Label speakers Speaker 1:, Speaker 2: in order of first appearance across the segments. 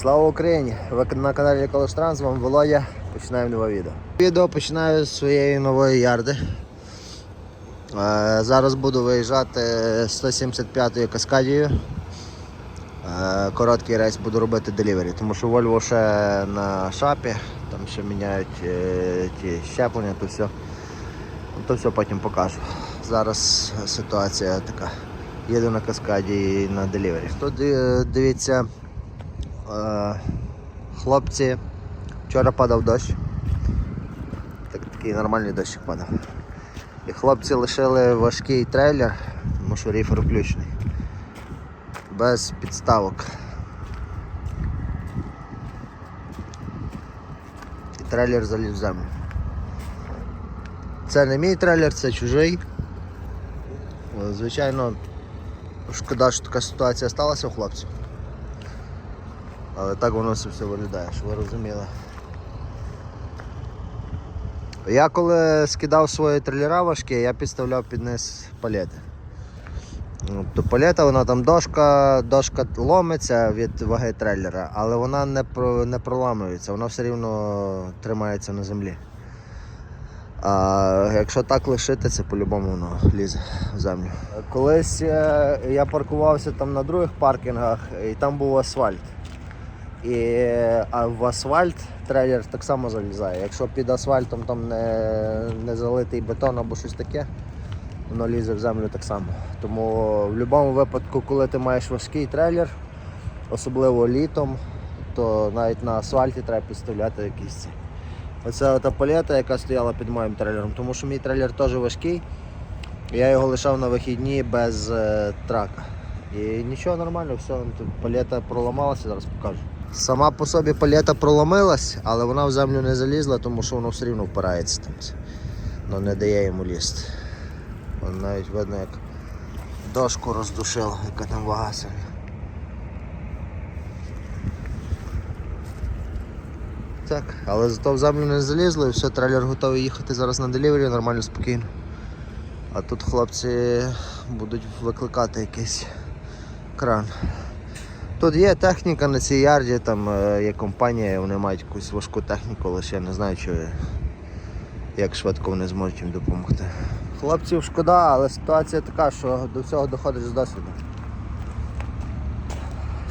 Speaker 1: Слава Україні! Ви на каналі Колоштранс, з вами Володя. Починаємо нове відео. Відео починаю з своєї нової ярди. Е, Зараз буду виїжджати 175-ю каскадією. Е, Короткий рейс буду робити делівері, тому що Volvo ще на шапі, там ще міняють е, ті щеплення, то все. То все потім покажу. Зараз ситуація така. Їду на каскаді і на делівері. Тут дивіться. Е, Хлопці, вчора падав дощ. Так, такий нормальний дощик падав. І хлопці лишили важкий трейлер, тому що ріфер включений. Без підставок. І трейлер заліз в землю. Це не мій трейлер, це чужий. Е, Звичайно, шкода, що така ситуація сталася у хлопців. Але так воно все виглядає, що ви розуміли. Я коли скидав свої трейлера важкі, я підставляв під низ палети. Ну, То палета, вона там дошка, дошка ломиться від ваги трейлера, але вона не, про, не проламується, вона все рівно тримається на землі. А якщо так лишити, це по-любому воно лізе в землю. Колись е, я паркувався там на других паркінгах і там був асфальт. І, а в асфальт трейлер так само залізає. Якщо під асфальтом там не, не залитий бетон або щось таке, воно лізе в землю так само. Тому в будь-якому випадку, коли ти маєш важкий трейлер, особливо літом, то навіть на асфальті треба підставляти якісь. Оце ота палета, яка стояла під моїм трейлером, тому що мій трейлер теж важкий. Я його лишав на вихідні без е, трака. І нічого нормально, все, палета проламалася, зараз покажу. Сама по собі палета проломилась, але вона в землю не залізла, тому що воно все рівно впирається там. Ну не дає йому лізти. Вон навіть видно, як дошку роздушило, яка там вага сильна. Так, але зато в землю не залізло і все, трейлер готовий їхати зараз на делівері, нормально, спокійно. А тут хлопці будуть викликати якийсь кран. Тут є техніка на цій ярді, там е, є компанія, вони мають якусь важку техніку, лише я не знаю, чи, як швидко вони зможуть їм допомогти. Хлопців шкода, але ситуація така, що до всього доходиш з досвіду.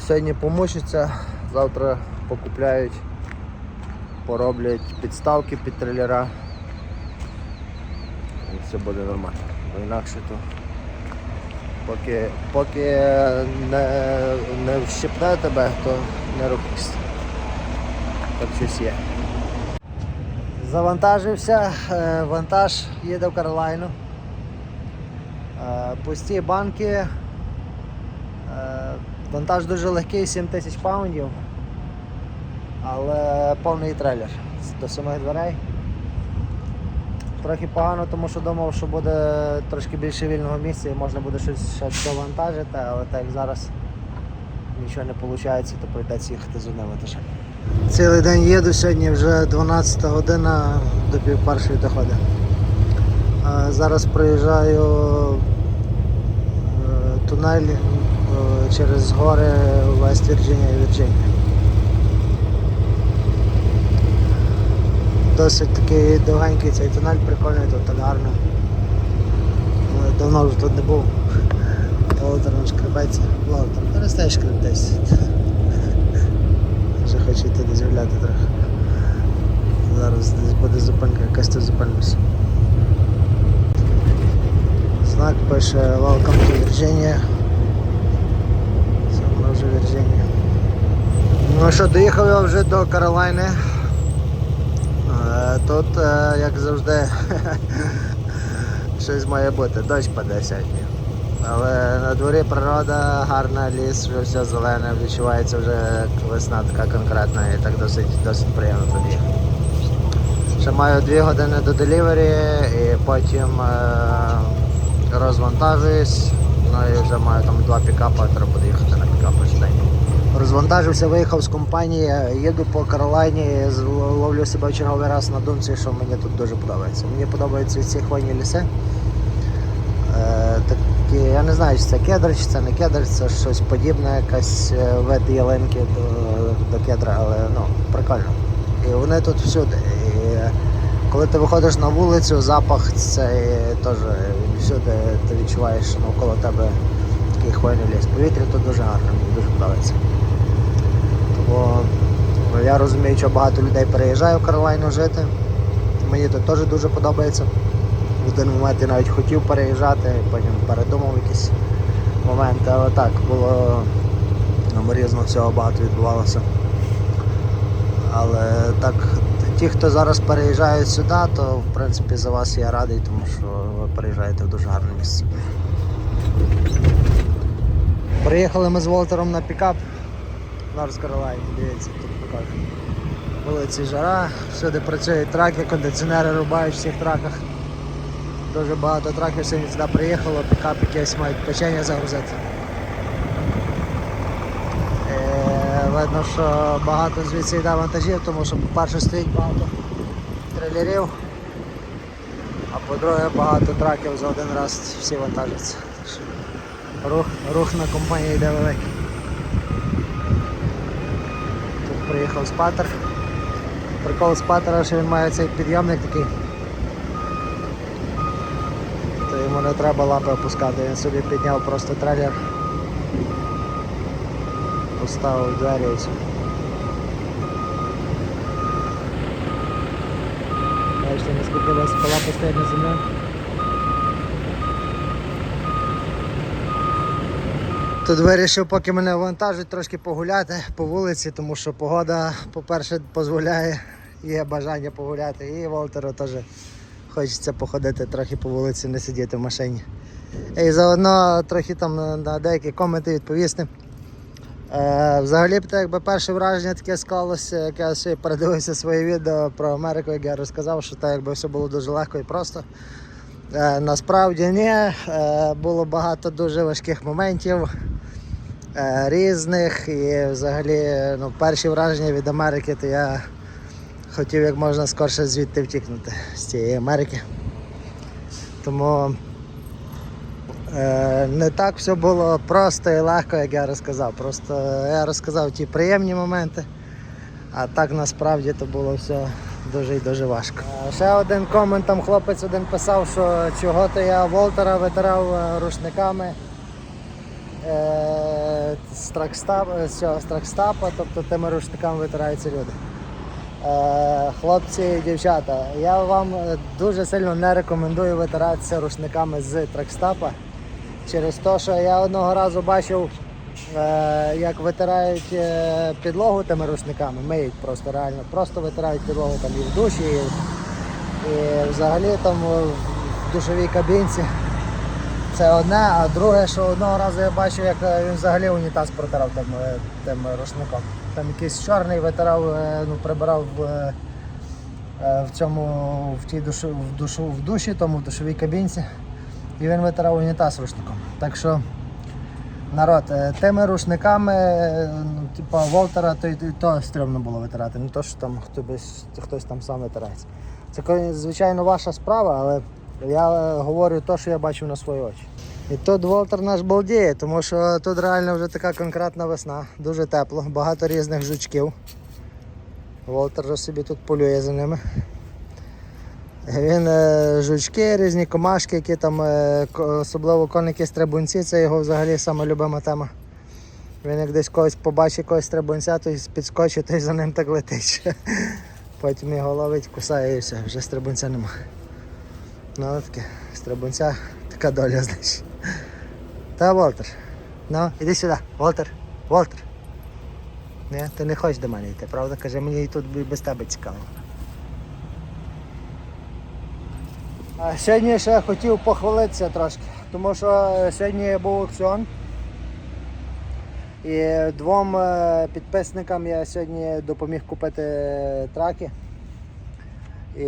Speaker 1: Сьогодні помучаться, завтра покупляють, пороблять підставки під трейлера. І все буде нормально. Бо інакше то поки, поки не, не вщипне тебе, то не рухайся. Так щось є. Завантажився, е, вантаж їде в Каролайну. Е, Пусті банки. Е, Вантаж дуже легкий, 7 тисяч паундів, але повний трейлер до самих дверей. Трохи погано, тому що думав, що буде трошки більше вільного місця і можна буде щось ще довантажити, але так як зараз нічого не виходить, то прийдеться їхати з одним вантажем. Цілий день їду, сьогодні вже 12 година до пів першої доходить. А Зараз проїжджаю е, тунель е, через гори Вест Вірджинія і Вірджинія. Досить такий довгенький цей тунель, прикольний, тут так гарно. Давно вже тут не був. Волотером шкребеться. Волотер, перестань шкребтись. Вже хочу йти десь трохи. Зараз десь буде зупинка, якась тут зупинимося. Знак пише Welcome to Virginia. Це воно вже Вірджинія. Ну що, доїхав я вже до Каролайни. Е, Тут, е, як завжди, щось має бути, дощ паде сьогодні. Але на дворі природа, гарна ліс, вже все зелене, відчувається вже весна така конкретна і так досить, досить приємно їхати. Ще маю 2 години до делівері і потім е, розвантажуюсь. Ну і вже маю там два пікапа, треба буде їхати на пікапи швиденько. Розвантажився, виїхав з компанії, їду по Каролайні, ловлю себе в черговий раз на думці, що мені тут дуже подобається. Мені подобаються ці хвойні ліси. Е, такі, я не знаю, чи це кедр, чи це не кедр, це щось подібне, якась е, вид ялинки до, до кедра, але ну, прикольно. І вони тут всюди. І коли ти виходиш на вулицю, запах цей теж всюди ти відчуваєш навколо тебе такий хвойний ліс. Повітря тут дуже гарне, мені дуже подобається. Тому ну, я розумію, що багато людей переїжджає в Каролайну жити. Мені тут теж дуже подобається. В один момент я навіть хотів переїжджати, потім передумав якісь моменти, але так, було ну, різно всього багато відбувалося. Але так, ті, хто зараз переїжджають сюди, то в принципі за вас я радий, тому що ви переїжджаєте в дуже гарне місце. Приїхали ми з Волтером на пікап Норс Каролайні, дивіться, тут покажу. Вулиці жара, всюди працюють траки, кондиціонери рубають в всіх траках. Дуже багато траків сьогодні сюди приїхало, пікап якесь мають печення загрузити. Е, видно, що багато звідси йде вантажів, тому що, по-перше, стоїть багато трейлерів, а по-друге, багато траків за один раз всі вантажаться. Рух, рух на компанії йде. Тут приїхав спатер. Прикол спатера, що він має цей підйомник такий. То йому не треба лапи опускати, він собі підняв просто трейлер. Поставив двері і все. Бачите, наскільки у вас лапи стоять на землі. Тут вирішив, поки мене вантажить, трошки погуляти по вулиці, тому що погода, по-перше, дозволяє, є бажання погуляти. І Волтеру теж хочеться походити трохи по вулиці, не сидіти в машині. І заодно трохи там на- деякі коменти відповісти. Е, взагалі так, якби перше враження таке склалося, як я ще передивився своє відео про Америку, як я розказав, що так якби все було дуже легко і просто. Е, насправді ні, е, було багато дуже важких моментів різних. І взагалі ну, перші враження від Америки, то я хотів як можна скорше звідти втікнути з цієї Америки. Тому е, не так все було просто і легко, як я розказав. Просто я розказав ті приємні моменти, а так насправді то було все дуже і дуже важко. Е, Ще один комент там хлопець один писав, що чого то я Волтера витирав е, рушниками е, з тракстапа, цього з тобто тими рушниками витираються люди. Е, хлопці і дівчата, я вам е, дуже сильно не рекомендую витиратися рушниками з тракстапа. Через те, що я одного разу бачив, е, як витирають е, підлогу тими рушниками, миють просто реально, просто витирають підлогу там і в душі, і, і взагалі там в душовій кабінці. Це одне, а друге, що одного разу я бачив, як е, він взагалі унітаз протирав тим, е, тим рушником. Там якийсь чорний витирав, е, ну, прибирав в, в цьому в тій душу, в душу в душі, тому в душовій кабінці. І він витирав унітаз рушником. Так що народ, тими рушниками, ну, типа Волтера, то, то, то стрьомно було витирати. Не то, що там хтось, хтось там сам витирається. Це, звичайно, ваша справа, але я е, говорю те, що я бачив на свої очі. І тут Волтер наш балдіє, тому що тут реально вже така конкретна весна, дуже тепло, багато різних жучків. Волтер вже собі тут полює за ними. Він е, жучки, різні комашки, які там, е, особливо коники стрибунці, це його взагалі сама любима тема. Він як десь когось побачить когось стрибунця, то підскочить, той за ним так летить. Потім його ловить, кусає і все, вже стрибунця нема. Ну таке, стрибунця, така доля, значить. Та Волтер. Ну, іди сюди, Волтер, Волтер. Ні, ти не хочеш до мене йти, правда? Каже, мені і тут без тебе цікаво. А сьогодні ще хотів похвалитися трошки, тому що е, сьогодні був аукціон. І двом е, підписникам я сьогодні допоміг купити траки. І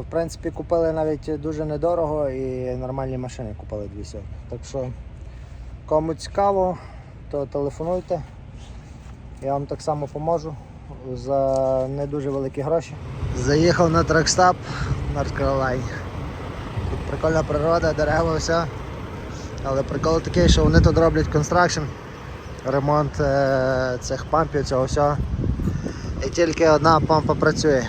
Speaker 1: в принципі купили навіть дуже недорого і нормальні машини купили дві сьогодні. Так що кому цікаво, то телефонуйте. Я вам так само поможу за не дуже великі гроші. Заїхав на тракстап в Тут прикольна природа, дерева, все. Але прикол такий, що вони тут роблять констракшн, ремонт е, цих пампів, цього всього. І тільки одна помпа працює.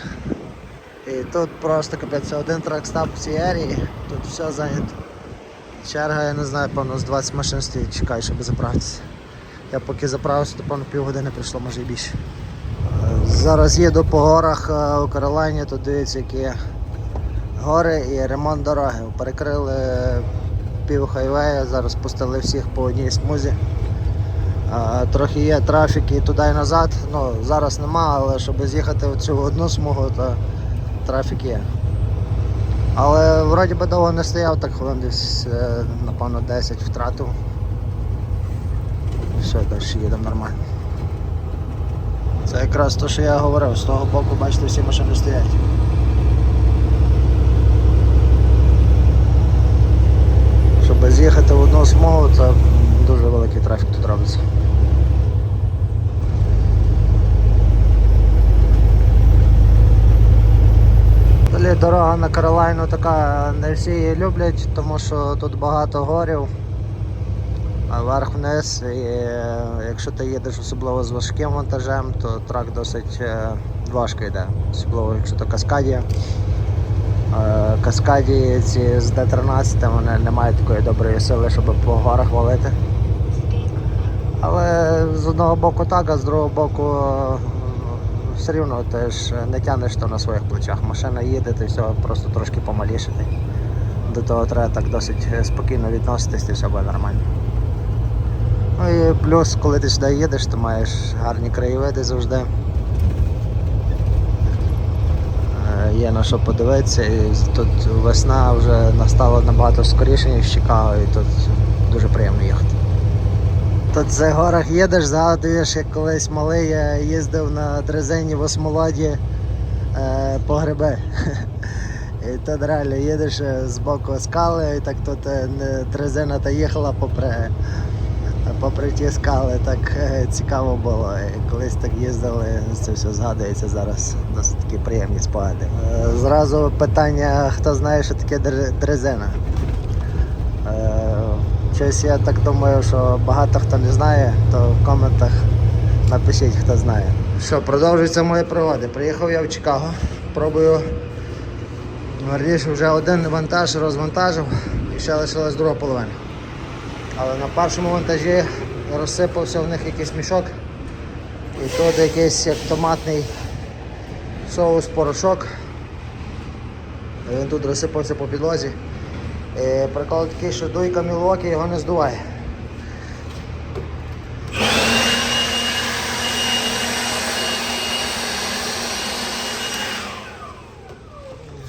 Speaker 1: Тут просто капець один тракстап в цій арії, тут все зайнято. Черга, я не знаю, певно, з 20 машин стоїть, чекаю, щоб заправитися. Я поки заправився, то певно півгодини прийшло, може і більше. Зараз їду по горах е, у Каролайні, тут дивіться, які гори і ремонт дороги. Перекрили пів хайвея, зараз пустили всіх по одній смузі. Е, Трохи є трафік і туди і назад. Ну, зараз нема, але щоб з'їхати в цю одну смугу, то трафік є. Але вроді би довго не стояв, так хвилин десь, е, напевно, 10 втратив. Все, далі їдемо нормально. Це якраз те, що я говорив, з того боку, бачите, всі машини стоять. Щоб з'їхати в одну смугу, це дуже великий трафік тут робиться. Далі дорога на Каролайну така не всі її люблять, тому що тут багато горів, а вверх-вниз. І е, якщо ти їдеш особливо з важким вантажем, то трак досить е, важко йде, особливо якщо то каскадія. Е, Каскаді ці з Д-13 вони не мають такої доброї сили, щоб по горах валити. Але з одного боку так, а з другого боку все рівно ти ж не тягнеш то на своїх плечах. Машина їде, ти все просто трошки помаліше. До того треба так досить спокійно відноситись, і все буде нормально. Ну і плюс, коли ти сюди їдеш, ти маєш гарні краєвиди завжди. Е, Є на що подивитися, і тут весна вже настала набагато скоріше, ніж Чикаго, і тут дуже приємно їхати. Тут за горах їдеш, згадуєш, як колись малий я їздив на дрезині в осмолоді е, по гриби. І тут реально їдеш е, з боку скали, і так тут е, дрезина та їхала попри, попри ті скали, так е, цікаво було. І колись так їздили, це все згадується зараз. Досить такі приємні спогади. Е, Зразу питання, хто знає, що таке дрезина. Щось я так думаю, що багато хто не знає, то в коментах напишіть, хто знає. Що, продовжуються мої пригоди. Приїхав я в Чикаго, пробую. Верніше вже один вантаж розвантажив і ще лишилась друга половина. Але на першому вантажі розсипався в них якийсь мішок. І тут якийсь як томатний соус порошок. Він тут розсипався по підлозі. Е, Прикол такий, що дуйка Мілуокі його не здуває.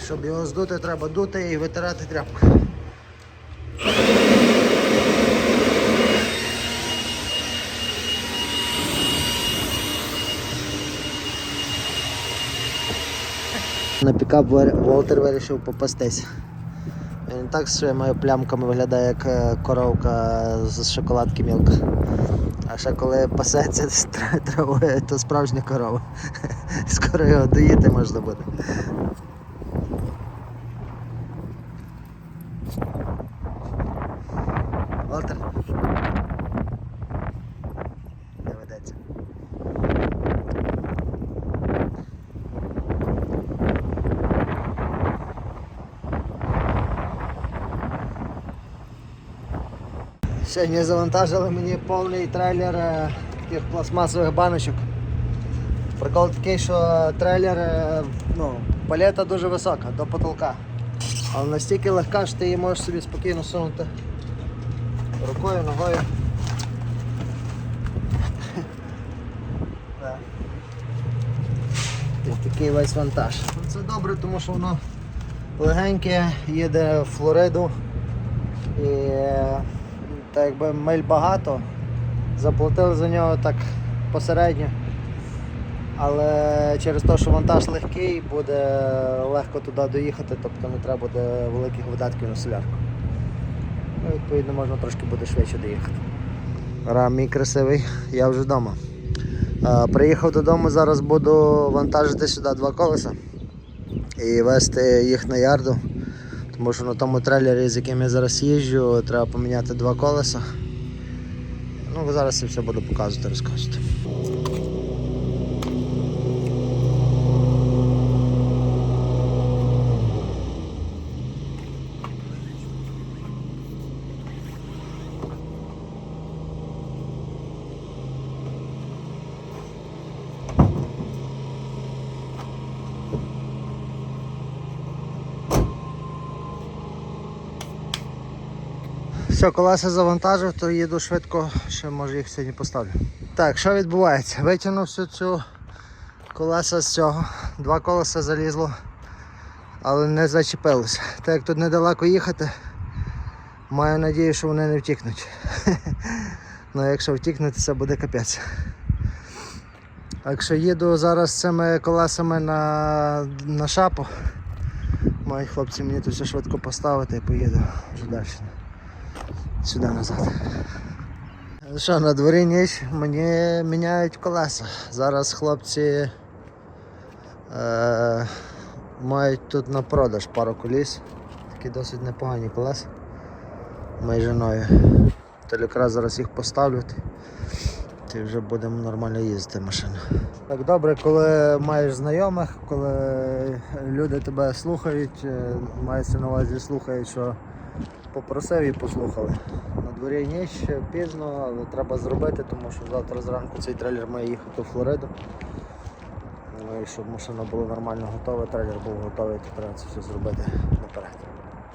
Speaker 1: Щоб його здути, треба дути і витирати тряпку. На пікап Волтер вирішив попастись. Так своїми плямками виглядає, як е, коровка з шоколадки мілка. А ще коли пасеться з травою, то справжня корова. Скоро його доїти можна буде. Волтер. Не ведеться. Сьогодні завантажили мені повний трейлер е, таких пластмасових баночок. Прикол такий, що трейлер, е, ну, палета дуже висока, до потолка. Але настільки легка, що ти її можеш собі спокійно сунути рукою, ногою. І такий весь вантаж. Ну, Це добре, тому що воно легеньке, їде в Флориду. І е, так якби миль багато. Заплатили за нього так посередньо. Але через те, що вантаж легкий, буде легко туди доїхати, тобто не треба буде великих видатків на солярку. Ну, відповідно, можна трошки буде швидше доїхати. Рам мій красивий, я вже вдома. Приїхав додому, зараз буду вантажити сюди два колеса і вести їх на ярду. Тому що на тому трейлері, з яким я зараз їжджу, треба поміняти два колеса. Ну, зараз я все буду показувати, розказувати. Все, колеса завантажив, то їду швидко, ще може їх сьогодні поставлю. Так, що відбувається? Витягнув всю цю колеса з цього. Два колеса залізло, але не зачепилося. Так як тут недалеко їхати, маю надію, що вони не втікнуть. Ну якщо втікнуть, це буде капець. Так що їду зараз цими колесами на, на шапу. Мають хлопці мені тут все швидко поставити і поїду вже далі. Сюди назад. Що, на дворі ніч мені міняють колеса. Зараз хлопці е, мають тут на продаж пару коліс. Такі досить непогані колеса. Майже нові. То якраз зараз їх поставлять. Ти вже будемо нормально їздити машина. Так добре, коли маєш знайомих, коли люди тебе слухають, е, мається на увазі слухають, що попросив і послухали. На дворі ніч пізно, але треба зробити, тому що завтра зранку цей трейлер має їхати в Флориду. Ну і щоб машина була нормально готова, трейлер був готовий, то треба це все зробити наперед.